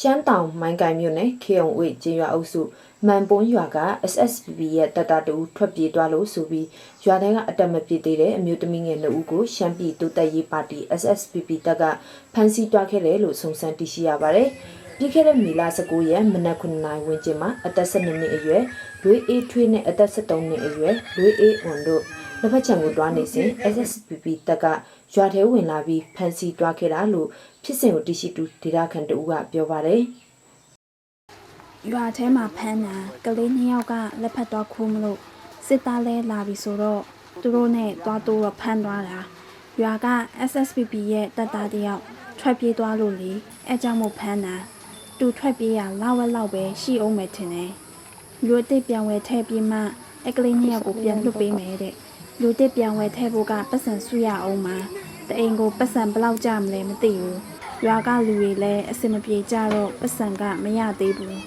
ရှမ်းတောင်မိုင်းကိုင်မြို့နယ်ခေုံဝေကျေးရွာအုပ်စုမန်ပွန်းရွာက SSPB ရဲ့တပ်သားတအူထွက်ပြေးသွားလို့ဆိုပြီးရွာထဲကအတက်မပြေးသေးတဲ့အမျိုးသမီးငယ်နှစ်ဦးကိုရှမ်းပြည်တိုးတက်ရေးပါတီ SSPB တပ်ကဖမ်းဆီးတွားခဲ့တယ်လို့စုံစမ်းသိရှိရပါတယ်။ပြီးခဲ့တဲ့မေလ19ရက်မနက်9နာရီဝန်းကျင်မှာအသက်12နှစ်အရွယ်လွေးအေးထွေးနဲ့အသက်13နှစ်အရွယ်လွေးအေးဝန်တို့လက်ဖက်ချံကိုတွားနေစဉ် SSPB တပ်က ရွာထဲဝင်လာပြီးဖမ်းဆီးတွားခဲ့တာလို့ဖြစ်စဉ်ကိုသိရှိသူဒေတာခန်တဦးကပြောပါတယ်။ရွာထဲမှာဖမ်းတာကလေးနှစ်ယောက်ကလက်ဖက်တော့ခိုးမလို့စစ်သားလဲလာပြီဆိုတော့သူတို့နဲ့သွားတိုးတော့ဖမ်းသွားတာရွာက SSPP ရဲ့တပ်သားတယောက်ထွက်ပြေးသွားလို့လေအဲကြောင့်မို့ဖမ်းတာသူထွက်ပြေးရလောက်ဝက်လောက်ပဲရှိအောင်မယ်ထင်တယ်လူအစ်စ်ပြန်ဝဲထဲပြီးမှအကလေးနှစ်ယောက်ကိုပြန်လွတ်ပေးမယ်တဲ့ လူတစ်ပြန်ဝဲထဲဖို့ကပတ်စံဆူရအောင်မှာတအိမ်ကိုပတ်စံဘယ်လောက်ကြမလဲမသိဘူးရွာကလူတွေလည်းအစင်မပြေကြတော့ပတ်စံကမရသေးဘူး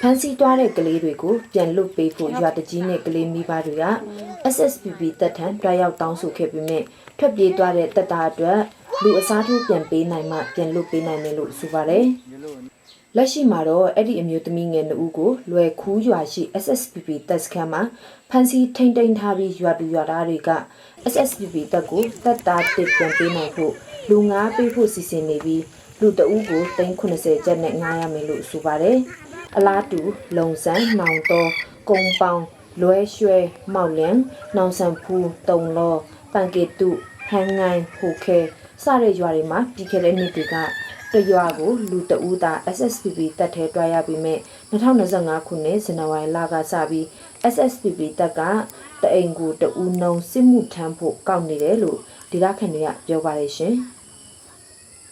ဖမ်းဆီးသွားတဲ့ကလေးတွေကိုပြန်လွတ်ပေးဖို့ရွာတကြီးနဲ့ကလေးမိဘတွေက SSPB တပ်ထံတွားရောက်တောင်းဆိုခဲ့ပြီးမြဲထွက်ပြေးသွားတဲ့တပ်သားအတွက် လူအစားထိုးပြန်ပေးနိုင်မှပြန်လွတ်ပေးနိုင်မယ်လို့ဆိုပါတယ်။လက်ရှိမှာတော့အဲ့ဒီအမျိုးသမီးငယ်နှစ်ဦးကိုလွယ်ခူးရွာရှိ SSPB တပ်စခန်းမှာဖမ်းဆီးထိန်းသိမ်းထားပြီးရွာတူရွာသားတွေက SSPB တပ်ကိုတပ်သားတစ်ပြန်ပေးနိုင်ဖို့လူငါးပေးဖို့စီစဉ်နေပြီးလူတအူးကို390ကျပ်နဲ့ငားရမယ်လို့ဆိုပါတယ်။အလားတူလုံဆန်းနှောင်တော်ကုံပေါင်လွဲရွှဲမောက်လင်နောင်ဆန်ဖူးတုံလောပန်ကေတုဟန်ငိုင်းဟိုခဲ စတဲ့ရွာတွေမှာပြီးခဲ့တဲ့နှစ်တွေကတရွာကိုလူတအူးသား SSPB တပ်ထဲတွားရပြီးမဲ့2025ခုနှစ်ဇန်နဝါရီလကစပြီး SSPB တပ်ကတအိမ်ကိုတအူးနှုံစစ်မှုထမ်းဖို့ကောက်နေတယ်လို့ဒေသခံတွေကပြောပါတယ်ရှင်။